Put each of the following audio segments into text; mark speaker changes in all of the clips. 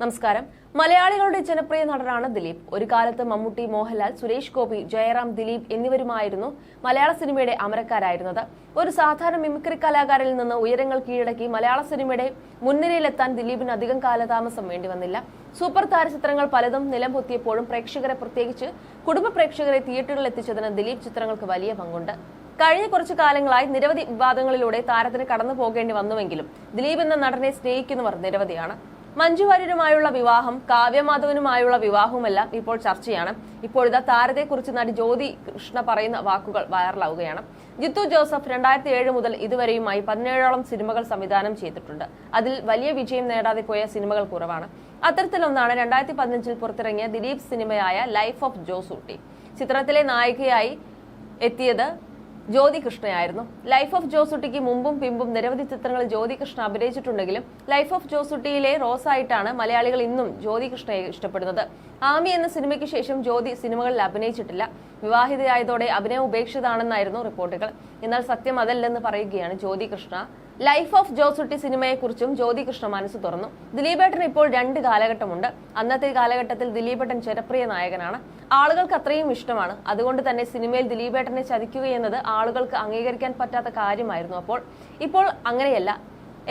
Speaker 1: നമസ്കാരം. മലയാളികളുടെ ജനപ്രിയ നടനാണ് ദിലീപ്. ഒരു കാലത്ത് മമ്മൂട്ടി മോഹൻലാൽ സുരേഷ് ഗോപി ജയറാം ദിലീപ് എന്നിവരുമായിരുന്നു മലയാള സിനിമയുടെ അമരക്കാരായിരുന്നത്. ഒരു സാധാരണ മിമിക്രി കലാകാരിൽ നിന്ന് ഉയരങ്ങൾ കീഴടക്കി മലയാള സിനിമയുടെ മുൻനിരയിലെത്താൻ ദിലീപിന് അധികം കാലതാമസം വേണ്ടി വന്നില്ല സൂപ്പർ താര ചിത്രങ്ങൾ പലതും നിലംപൊത്തിയപ്പോഴും പ്രേക്ഷകരെ പ്രത്യേകിച്ച് കുടുംബ പ്രേക്ഷകരെ തിയേറ്ററുകളിൽ എത്തിച്ചതിന് ദിലീപ് ചിത്രങ്ങൾക്ക് വലിയ പങ്കുണ്ട്. കഴിഞ്ഞ കുറച്ചു കാലങ്ങളായി നിരവധി വിവാദങ്ങളിലൂടെ താരത്തിന് കടന്നു പോകേണ്ടി വന്നുവെങ്കിലും ദിലീപ് എന്ന നടനെ സ്നേഹിക്കുന്നവർ നിരവധിയാണ്. മഞ്ജു വാര്യരുമായുള്ള വിവാഹം കാവ്യമാധവനുമായുള്ള വിവാഹവുമെല്ലാം ഇപ്പോൾ ചർച്ചയാണ്. ഇപ്പോഴത്തെ താരത്തെക്കുറിച്ച് നടി ജ്യോതി കൃഷ്ണ പറയുന്ന വാക്കുകൾ വൈറലാവുകയാണ്. ജിത്തു ജോസഫ് രണ്ടായിരത്തി ഏഴ് മുതൽ ഇതുവരെയുമായി പതിനേഴോളം സിനിമകൾ സംവിധാനം ചെയ്തിട്ടുണ്ട്. അതിൽ വലിയ വിജയം നേടാതെ പോയ സിനിമകൾ കുറവാണ്. അത്തരത്തിലൊന്നാണ് രണ്ടായിരത്തി പതിനഞ്ചിൽ പുറത്തിറങ്ങിയ ദിലീപ് സിനിമയായ ലൈഫ് ഓഫ് ജോസൂട്ടി. ചിത്രത്തിലെ നായികയായി എത്തിയത് ജ്യോതി കൃഷ്ണയായിരുന്നു ലൈഫ് ഓഫ് ജോസുട്ടിക്ക് മുമ്പും പിമ്പും നിരവധി ചിത്രങ്ങളിൽ ജ്യോതി കൃഷ്ണ അഭിനയിച്ചിട്ടുണ്ടെങ്കിലും ലൈഫ് ഓഫ് ജോസുട്ടിയിലെ റോസ് ആയിട്ടാണ് മലയാളികൾ ഇന്നും ജ്യോതി കൃഷ്ണയെ ഇഷ്ടപ്പെടുന്നത്. ആമി എന്ന സിനിമയ്ക്ക് ശേഷം ജ്യോതി സിനിമകളിൽ അഭിനയിച്ചിട്ടില്ല. വിവാഹിതയായതോടെ അഭിനയം ഉപേക്ഷിതാണെന്നായിരുന്നു റിപ്പോർട്ടുകൾ. എന്നാൽ സത്യം അതല്ലെന്ന് പറയുകയാണ് ജ്യോതി കൃഷ്ണ ലൈഫ് ഓഫ് ജോസുട്ടി സിനിമയെക്കുറിച്ചും ജ്യോതി കൃഷ്ണ മനസ്സ് തുറന്നു. ദിലീപേട്ടൻ ഇപ്പോൾ രണ്ട് കാലഘട്ടമുണ്ട്. അന്നത്തെ കാലഘട്ടത്തിൽ ദിലീപേട്ടൻ ജനപ്രിയ നായകനാണ്. ആളുകൾക്ക് അത്രയും ഇഷ്ടമാണ്. അതുകൊണ്ട് തന്നെ സിനിമയിൽ ദിലീപേട്ടനെ ചതിക്കുകയെന്നത് ആളുകൾക്ക് അംഗീകരിക്കാൻ പറ്റാത്ത കാര്യമായിരുന്നു അപ്പോൾ. ഇപ്പോൾ അങ്ങനെയല്ല.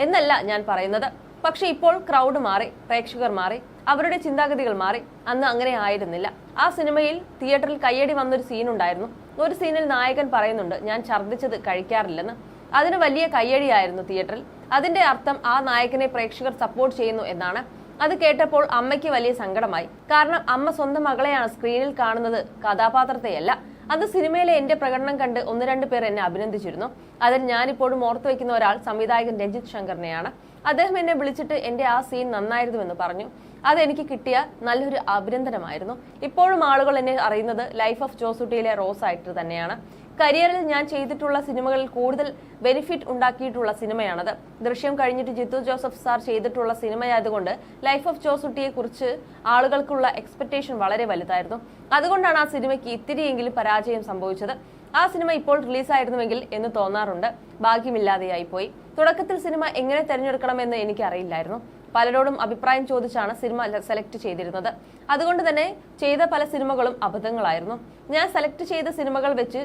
Speaker 1: എന്നല്ല ഞാൻ പറയുന്നത്. പക്ഷെ ഇപ്പോൾ ക്രൗഡ് മാറി പ്രേക്ഷകർ മാറി അവരുടെ ചിന്താഗതികൾ മാറി. അന്ന് അങ്ങനെ ആയിരുന്നില്ല. ആ സിനിമയിൽ തിയേറ്ററിൽ കയ്യടി വന്നൊരു സീനുണ്ടായിരുന്നു ഒരു സീനിൽ നായകൻ പറയുന്നുണ്ട് ഞാൻ ഛർദ്ദിച്ചത് കഴിക്കാറില്ലെന്ന്. അതിന് വലിയ കയ്യടിയായിരുന്നു തിയേറ്ററിൽ. അതിന്റെ അർത്ഥം ആ നായകനെ പ്രേക്ഷകർ സപ്പോർട്ട് ചെയ്യുന്നു എന്നാണ്. അത് കേട്ടപ്പോൾ അമ്മയ്ക്ക് വലിയ സങ്കടമായി. കാരണം അമ്മ സ്വന്തം മകളെയാണ് സ്ക്രീനിൽ കാണുന്നത് കഥാപാത്രത്തെയല്ല. അത് സിനിമയിലെ എന്റെ പ്രകടനം കണ്ട് ഒന്ന് രണ്ട് പേർ എന്നെ അഭിനന്ദിച്ചിരുന്നു. അതിൽ ഞാനിപ്പോഴും ഓർത്തു വയ്ക്കുന്ന ഒരാൾ സംവിധായകൻ രഞ്ജിത് ശങ്കറിനെയാണ്. അദ്ദേഹം എന്നെ വിളിച്ചിട്ട് എന്റെ ആ സീൻ നന്നായിരുന്നുവെന്ന് പറഞ്ഞു. അതെനിക്ക് കിട്ടിയ നല്ലൊരു അഭിനന്ദനമായിരുന്നു. ഇപ്പോഴും ആളുകൾ എന്നെ അറിയുന്നത് ലൈഫ് ഓഫ് ജോസുട്ടിയിലെ റോസ് ആയിട്ട് തന്നെയാണ്. കരിയറിൽ ഞാൻ ചെയ്തിട്ടുള്ള സിനിമകളിൽ കൂടുതൽ ബെനിഫിറ്റ് ഉണ്ടാക്കിയിട്ടുള്ള സിനിമയാണത്. ദൃശ്യം കഴിഞ്ഞിട്ട് ജിത്തു ജോസഫ് സാർ ചെയ്തിട്ടുള്ള സിനിമയായതുകൊണ്ട് ലൈഫ് ഓഫ് ജോസുട്ടിയെ കുറിച്ച് ആളുകൾക്കുള്ള എക്സ്പെക്ടേഷൻ വളരെ വലുതായിരുന്നു. അതുകൊണ്ടാണ് ആ സിനിമയ്ക്ക് ഇത്തിരിയെങ്കിലും പരാജയം സംഭവിച്ചത്. ആ സിനിമ ഇപ്പോൾ റിലീസായിരുന്നുവെങ്കിൽ എന്ന് തോന്നാറുണ്ട്. ഭാഗ്യമില്ലാതെയായി പോയി തുടക്കത്തിൽ സിനിമ എങ്ങനെ തിരഞ്ഞെടുക്കണമെന്ന് എനിക്ക് അറിയില്ലായിരുന്നു പലരോടും അഭിപ്രായം ചോദിച്ചാണ് സിനിമ സെലക്ട് ചെയ്തിരുന്നത്. അതുകൊണ്ട് തന്നെ ചെയ്ത പല സിനിമകളും അബദ്ധങ്ങളായിരുന്നു. ഞാൻ സെലക്ട് ചെയ്ത സിനിമകൾ വെച്ച്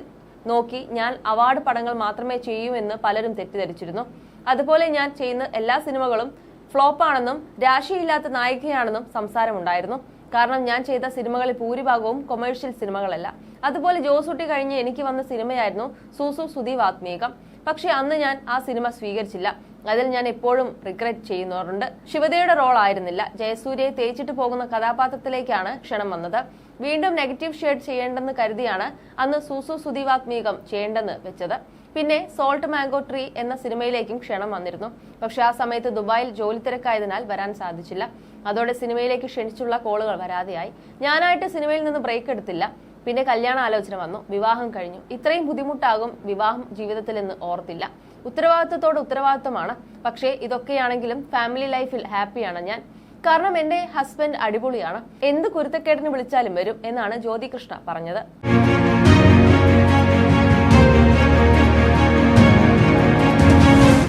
Speaker 1: നോക്കി ഞാൻ അവാർഡ് പടങ്ങൾ മാത്രമേ ചെയ്യൂ എന്ന് പലരും തെറ്റിദ്ധരിച്ചിരുന്നു. അതുപോലെ ഞാൻ ചെയ്യുന്ന എല്ലാ സിനിമകളും ഫ്ലോപ്പാണെന്നും രാശിയില്ലാത്ത നായികയാണെന്നും സംസാരമുണ്ടായിരുന്നു. കാരണം ഞാൻ ചെയ്ത സിനിമകളിൽ ഭൂരിഭാഗവും കൊമേഴ്ഷ്യൽ സിനിമകളല്ല. അതുപോലെ ജോസൂട്ടി കഴിഞ്ഞ് എനിക്ക് വന്ന സിനിമയായിരുന്നു സൂസു സുദീപ് ആത്മീകം. പക്ഷെ അന്ന് ഞാൻ ആ സിനിമ സ്വീകരിച്ചില്ല. അതിൽ ഞാൻ എപ്പോഴും റിഗ്രറ്റ് ചെയ്യുന്നവരുണ്ട്. ശിവതയുടെ റോൾ ആയിരുന്നില്ല. ജയസൂര്യയെ തേച്ചിട്ട് പോകുന്ന കഥാപാത്രത്തിലേക്കാണ് ക്ഷണം വന്നത്. വീണ്ടും നെഗറ്റീവ് ഷെയ്ഡ് ചെയ്യേണ്ടെന്ന് കരുതിയാണ് അന്ന് സൂസു സുദീവാത്മീകം ചെയ്യേണ്ടെന്ന് വെച്ചത്. പിന്നെ സോൾട്ട് മാംഗോ ട്രീ എന്ന സിനിമയിലേക്കും ക്ഷണം വന്നിരുന്നു. പക്ഷെ ആ സമയത്ത് ദുബായിൽ ജോലി തിരക്കായതിനാൽ വരാൻ സാധിച്ചില്ല. അതോടെ സിനിമയിലേക്ക് ക്ഷണിച്ചുള്ള കോളുകൾ വരാതെയായി. ഞാനായിട്ട് സിനിമയിൽ നിന്ന് ബ്രേക്ക് എടുത്തില്ല. പിന്നെ കല്യാണ ആലോചന വന്നു വിവാഹം കഴിഞ്ഞു. ഇത്രയും ബുദ്ധിമുട്ടാകും വിവാഹം ജീവിതത്തിൽ എന്ന് ഓർത്തില്ല. ഉത്തരവാദിത്തത്തോട് ഉത്തരവാദിത്തമാണ് പക്ഷേ ഇതൊക്കെയാണെങ്കിലും ഫാമിലി ലൈഫിൽ ഹാപ്പിയാണ് ഞാൻ. കാരണം എന്റെ ഹസ്ബൻഡ് അടിപൊളിയാണ്. എന്ത് കുരുത്തക്കേടിന് വിളിച്ചാലും വരും എന്നാണ് ജ്യോതി കൃഷ്ണ പറഞ്ഞത്.